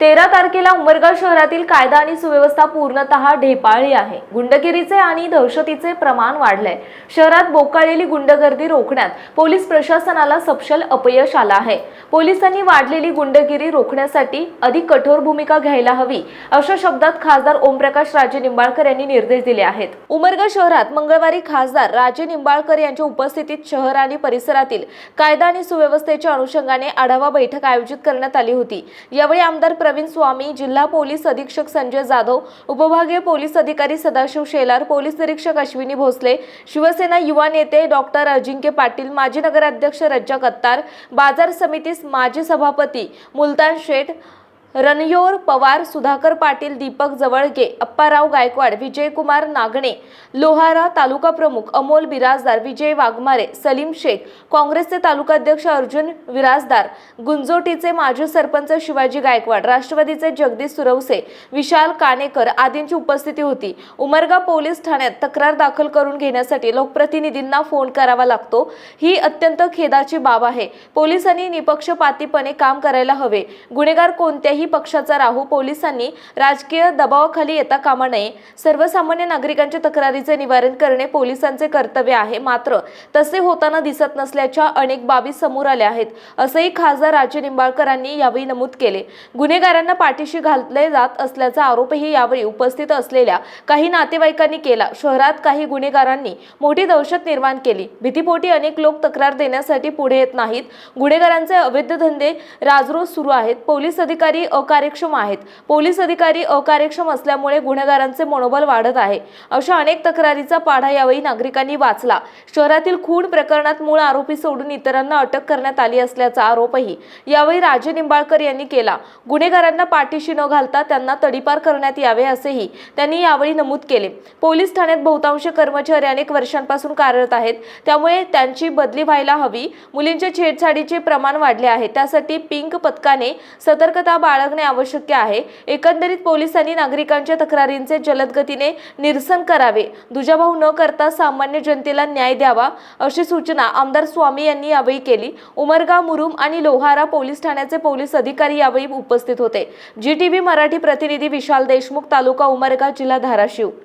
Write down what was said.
तेरा तारखेला उमरगा शहरातील कायदा आणि सुव्यवस्था पूर्णतः ढेपाळली आहे. गुंडगिरीचे आणि दहशतीचे प्रमाण वाढले शहरात बोकाळलेली गुंडगर्दी रोखण्यात पोलीस प्रशासनाला सपशल अपयश आलं आहे. पोलिसांनी वाढलेली गुंडगिरी रोखण्यासाठी अधिक कठोर भूमिका घ्यायला हवी अशा शब्दात खासदार ओमप्रकाश राजे निंबाळकर यांनी निर्देश दिले आहेत. उमरगा शहरात मंगळवारी खासदार राजे निंबाळकर यांच्या उपस्थितीत शहर आणि परिसरातील कायदा आणि सुव्यवस्थेच्या अनुषंगाने आढावा बैठक आयोजित करण्यात आली होती. यावेळी आमदार प्रवीण स्वामी जिल्हा पोलीस अधीक्षक संजय जाधव उपभागीय पोलीस अधिकारी सदाशिव शेलार पोलीस निरीक्षक अश्विनी भोसले शिवसेना युवा नेते डॉक्टर अजिंक्य पाटील माजी नगराध्यक्ष रज्जा कत्तार बाजार समितीस माजी सभापती मुलतान शेठ रणयोर पवार सुधाकर पाटील दीपक जवळगे अप्पाराव गायकवाड विजयकुमार नागणे लोहारा तालुका प्रमुख अमोल बिराजदार विजय वाघमारे सलीम शेख काँग्रेसचे तालुकाध्यक्ष अर्जुन विराजदार गुंजोटीचे माजी सरपंच शिवाजी गायकवाड राष्ट्रवादीचे जगदीश सुरवसे विशाल कानेकर आदींची उपस्थिती होती. उमरगा पोलीस ठाण्यात तक्रार दाखल करून घेण्यासाठी लोकप्रतिनिधींना फोन करावा लागतो. ही अत्यंत खेदाची बाब आहे. पोलिसांनी निपक्षपातीपणे काम करायला हवे. गुन्हेगार कोणत्याही पक्षाचा राहू पोलिसांनी राजकीय दबावाखाली येता कामा नये. सर्वसामान्य नागरिकांच्या तक्रारीचे निवारण करणे पोलिसांचे कर्तव्य आहे. मात्र तसे होताना दिसत नसल्याच्या अनेक बाबी समोर आल्या आहेत असंही खासदार राजे निंबाळकरांनी यावेळी नमूद केले. गुन्हेगारांना पाठीशी घातले जात असल्याचा आरोपही यावेळी उपस्थित असलेल्या काही नातेवाईकांनी केला. शहरात काही गुन्हेगारांनी मोठी दहशत निर्माण केली. भीतीपोटी अनेक लोक तक्रार देण्यासाठी पुढे येत नाहीत. गुन्हेगारांचे अवैध धंदे राजरोज सुरू आहेत. पोलीस अधिकारी अकार्यक्षम आहेत. पोलीस अधिकारी अकार्यक्षम असल्यामुळे गुन्हेगारांचे मनोबल वाढत आहे. अशा अनेक तक्रारीचा पाढा यावेळी नागरिकांनी वाचला. शहरातील खून प्रकरणात मूळ आरोपी सोडून इतरांना अटक करण्यात आली असल्याचा आरोपही यावेळी राजे निंबाळकर यांनी केला. गुन्हेगारांना पाठीशी न घालता त्यांना तडीपार करण्यात यावे असेही त्यांनी यावेळी नमूद केले. पोलीस ठाण्यात बहुतांश कर्मचारी अनेक वर्षांपासून कार्यरत आहेत. त्यामुळे त्यांची बदली व्हायला हवी. मुलींच्या छेडछाडीचे प्रमाण वाढले आहे. त्यासाठी पिंक पथकाने सतर्कता बाळ बाळगणे आवश्यक आहे. एकंदरीत पोलिसांनी नागरिकांच्या तक्रारींचे जलद गतीने निरसन करावे. दुजाभाव न करता सामान्य जनतेला न्याय द्यावा अशी सूचना आमदार स्वामी यांनी यावेळी केली. उमरगा मुरुम आणि लोहारा पोलीस ठाण्याचे पोलीस अधिकारी यावेळी उपस्थित होते. जी टीव्ही मराठी प्रतिनिधी विशाल देशमुख तालुका उमरगा जिल्हा धाराशिव.